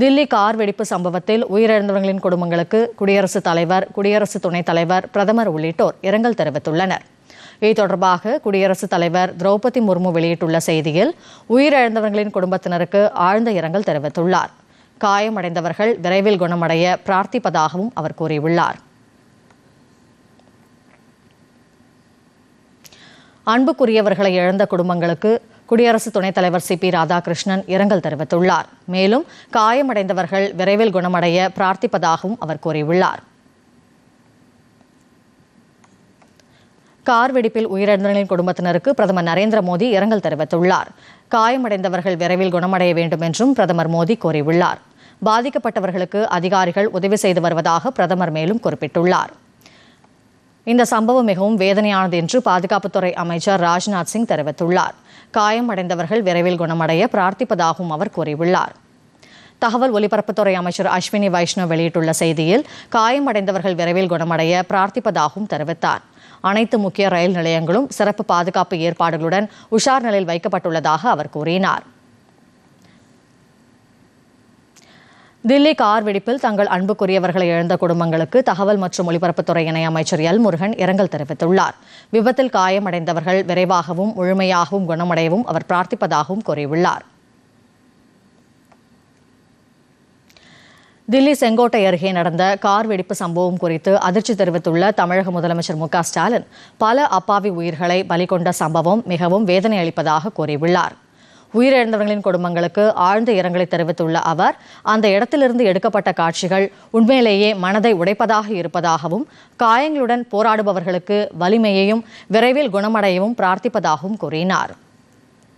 Delhi car வெடிப்பு சம்பவத்தில் உயிரிழந்தவர்களின் குடும்பங்களுக்கு குடியரசுத் தலைவர் குடியரசு துணைத் தலைவர் பிரதமர் உள்ளிட்டோர் இரங்கல் தெரிவித்துள்ளனர். இது தொடர்பாக குடியரசுத் தலைவர் திரௌபதி முர்மு வெளியிட்டுள்ள செய்தியில் உயிரிழந்தவர்களின் குடும்பத்தினருக்கு ஆழ்ந்த இரங்கல் தெரிவித்துள்ளார். காயமடைந்தவர்கள் விரைவில் குணமடைய பிரார்த்திப்பதாகவும் அவர் கூறியுள்ளார். அன்புக்குரியவர்களை இழந்த குடும்பங்களுக்கு குடியரசு துணைத் தலைவர் சி பி ராதாகிருஷ்ணன் இரங்கல் தெரிவித்துள்ளார். மேலும் காயமடைந்தவர்கள் விரைவில் குணமடைய பிரார்த்திப்பதாகவும் அவர் கூறியுள்ளார். கார் வெடிப்பில் உயிரிழந்தவர்களின் குடும்பத்தினருக்கு பிரதமர் நரேந்திர மோடி இரங்கல் தெரிவித்துள்ளார். காயமடைந்தவர்கள் விரைவில் குணமடைய வேண்டும் என்றும் பிரதமர் மோடி கூறியுள்ளார். பாதிக்கப்பட்டவர்களுக்கு அதிகாரிகள் உதவி செய்து வருவதாக பிரதமர் மேலும் குறிப்பிட்டுள்ளார். இந்த சம்பவம் மிகவும் வேதனையானது என்று பாதுகாப்புத்துறை அமைச்சர் ராஜ்நாத் சிங் தெரிவித்துள்ளார். காயமடைந்தவர்கள் விரைவில் குணமடைய பிரார்த்திப்பதாகவும் அவர் கூறியுள்ளார். தகவல் ஒலிபரப்புத்துறை அமைச்சர் அஸ்வினி வைஷ்ணவ் வெளியிட்டுள்ள செய்தியில் காயமடைந்தவர்கள் விரைவில் குணமடைய பிரார்த்திப்பதாகவும் தெரிவித்தார். அனைத்து முக்கிய ரயில் நிலையங்களும் சிறப்பு பாதுகாப்பு ஏற்பாடுகளுடன் உஷார் நிலையில் வைக்கப்பட்டுள்ளதாக அவர் கூறினார். தில்லி கார் வெடிப்பில் தங்கள் அன்புக்குரியவர்களை இழந்த குடும்பங்களுக்கு தகவல் மற்றும் ஒலிபரப்புத்துறை இணையமைச்சர் எல் முருகன் இரங்கல் தெரிவித்துள்ளார். விபத்தில் காயமடைந்தவர்கள் விரைவாகவும் முழுமையாகவும் குணமடையவும் அவர் பிரார்த்திப்பதாகவும் கூறியுள்ளார். தில்லி செங்கோட்டை அருகே நடந்த கார் வெடிப்பு சம்பவம் குறித்து அதிர்ச்சி தெரிவித்துள்ள தமிழக முதலமைச்சர் மு ஸ்டாலின் பல அப்பாவி உயிர்களை பலி கொண்ட சம்பவம் மிகவும் வேதனை அளிப்பதாக கூறியுள்ளார். உயிரிழந்தவர்களின் குடும்பங்களுக்கு ஆழ்ந்த இரங்கலை தெரிவித்துள்ள அவர் அந்த இடத்திலிருந்து எடுக்கப்பட்ட காட்சிகள் உண்மையிலேயே மனதை உடைப்பதாக இருப்பதாகவும் காயங்களுடன் போராடுபவர்களுக்கு வலிமையையும் விரைவில் குணமடையவும் பிரார்த்திப்பதாகவும் கூறினார்.